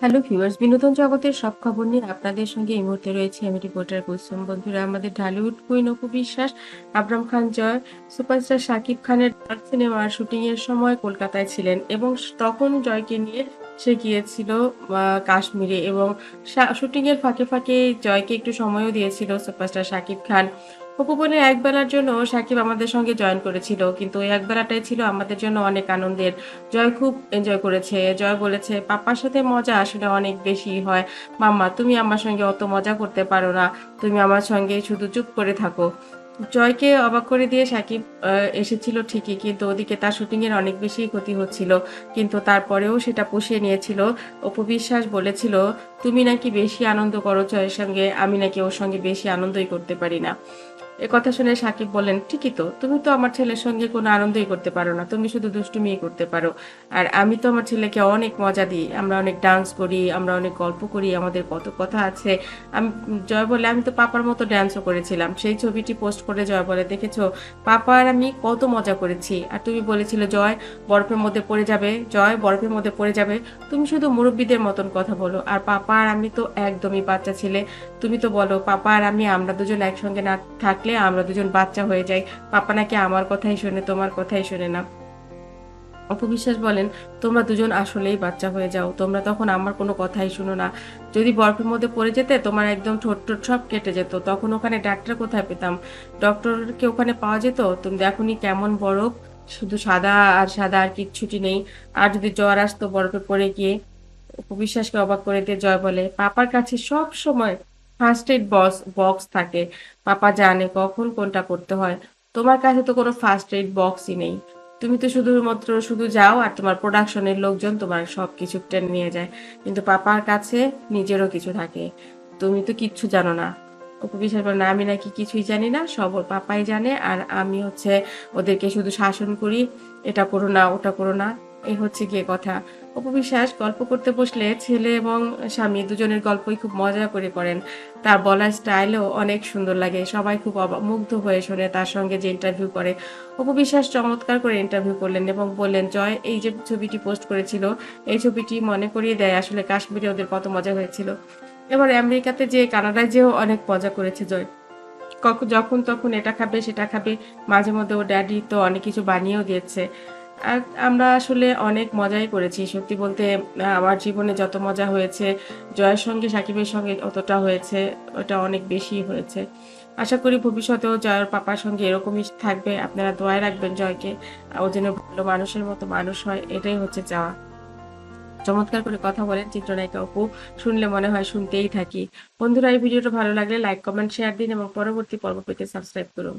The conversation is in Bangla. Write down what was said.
হ্যালো ভিউয়ার্স, বিনোদন জগতের সব খবর নিয়ে আপনাদের সঙ্গে এই মুহূর্তে রয়েছে আমি রিপোর্টার কুসুম বন্ধুরা, আমাদের ঢালিউড কুইন অপু বিশ্বাস, আবরাম খান জয়, সুপারস্টার শাকিব খানের সিনেমার শুটিং এর সময় কলকাতায় ছিলেন এবং তখন জয়কে নিয়ে সে গিয়েছিল কাশ্মীরে এবং শুটিং এর ফাঁকে ফাঁকে জয়কে একটু সময়ও দিয়েছিল সুপারস্টার শাকিব খান। অপু বোনের একবেলার জন্য সাকিব আমাদের সঙ্গে জয়েন করেছিল, কিন্তু ওই একবেলাটাই ছিল আমাদের জন্য অনেক আনন্দের। জয় খুব এনজয় করেছে, জয় বলেছে, পাপার সাথে মজা আসলে অনেক বেশি হয়। মাম্মা, তুমি আমার সঙ্গে অত মজা করতে পারো না। তুমি আমার সঙ্গে শুধু চুপ করে থাকো। জয়কে অবাক করে দিয়ে সাকিব এসেছিল ঠিকই, কিন্তু ওদিকে তার শুটিংয়ের অনেক বেশি ক্ষতি হচ্ছিল, কিন্তু তারপরেও সেটা পুষিয়ে নিয়েছিল। অপু বিশ্বাস বলেছিল, তুমি নাকি বেশি আনন্দ করো জয়ের সঙ্গে, আমি নাকি ওর সঙ্গে বেশি আনন্দই করতে পারি না। এ কথা শুনে সাকিব বলেন ঠিকই তো, তুমি তো আমার ছেলের সঙ্গে কোনো আনন্দই করতে পারো না, তুমি শুধু দুষ্টুমিই করতে পারো। আর আমি তো আমার ছেলেকে অনেক মজা দিই, আমরা অনেক ডান্স করি, আমরা অনেক গল্প করি, আমাদের কত কথা আছে। আমি, জয় বলে আমি তো পাপার মতো ডান্সও করেছিলাম, সেই ছবিটি পোস্ট করে জয় বলে, দেখেছ, পাপা আর আমি কত মজা করেছি। আর তুমি বলেছিলে, জয়, বরফের মধ্যে পড়ে যাবে, জয়, বরফের মধ্যে পড়ে যাবে। তুমি শুধু মুরব্বীদের মতন কথা বলো, আর পাপা আর আমি তো একদমই বাচ্চা ছেলে। তুমি তো বলো, পাপা আর আমি, আমরা দুজন একসঙ্গে না থাকলে আমরা দুজন বাচ্চা হয়ে যাই। পাপা নাকি আমার কথাই শোনে, তোমার কথাই শোনে না। অপবিশ্বাস বলেন, তোমরা দুজন আসলেই বাচ্চা হয়ে যাও। তোমরা তখন আমার কোনো কথাই শুনো না। যদি বরফের মধ্যে পড়ে যেতে, তোমার একদম ঠোঁট ঠোঁট সব কেটে যেত। তখন ওখানে ডাক্তার কোথায় পেতাম? ডক্টরকে ওখানে পাওয়া যেত? তুমি দেখোনি কেমন বরফ। শুধু সাদা আর সাদা আর কিচ্ছুটি নেই। আর যদি জ্বর আসতো বরফে পড়ে গিয়ে? উপবিশ্বাসকে অবাক করে দিয়ে জয় বলে, পাপার কাছে সব সময় ফার্স্ট এড বক্স বক্স থাকে। পাপা জানে কখন কোনটা করতে হয়। তোমার কাছে তো কোনো ফার্স্ট এড বক্সই নেই। তুমি তো শুধুমাত্র শুধু যাও আর তোমার প্রোডাকশনের লোকজন তোমার সব কিছু টেনে নিয়ে যায়। কিন্তু পাপার কাছে নিজেরও কিছু থাকে। তুমি তো কিচ্ছু জানো না। অপু বিশ্বাস না, আমি নাকি কিছুই জানি না, সব ওর পাপাই জানে, আর আমি হচ্ছে ওদেরকে শুধু শাসন করি, এটা করো না, ওটা করো না এই হচ্ছে গিয়ে কথা। অপবিশ্বাস গল্প করতে বসলে ছেলে এবং স্বামী দুজনের গল্পই খুব মজা করে করেন তার বলার স্টাইলও অনেক সুন্দর লাগে, সবাই খুব মুগ্ধ হয়ে শোনে, তার সঙ্গে যে ইন্টারভিউ করে। অপবিশ্বাস চমৎকার করে ইন্টারভিউ করলেন এবং বললেন, জয়, এই যে ছবিটি পোস্ট করেছিল, এই ছবিটি মনে করিয়ে দেয় আসলে কাশ্মীরে ওদের কত মজা হয়েছিল। এবার আমেরিকাতে যে, কানাডায় যেও অনেক মজা করেছে জয়। কখন যখন তখন এটা খাবে, সেটা খাবে, মাঝে মধ্যে ও ড্যাডি তো অনেক কিছু বানিয়েও দিয়েছে। আর আমরা আসলে অনেক মজাই করেছি, সত্যি বলতে, আমার জীবনে যত মজা হয়েছে, জয়ের সঙ্গে, সাকিবের সঙ্গে অতটা হয়েছে, ওটা অনেক বেশি হয়েছে। আশা করি ভবিষ্যতেও জয়ের পাপার সঙ্গে এরকমই থাকবে, আপনারা দোয়ায় রাখবেন জয়কে, ও যেন ভালো মানুষের মতো মানুষ হয়, এটাই হচ্ছে চাওয়া। চমৎকার করে কথা বলেন চিত্রনায়িকা অপু। শুনলে মনে হয় শুনতেই থাকি। বন্ধুরা, এই ভিডিওটা ভালো লাগলে লাইক, কমেন্ট, শেয়ার দিন এবং পরবর্তী পর্ব পেতে সাবস্ক্রাইব করুন।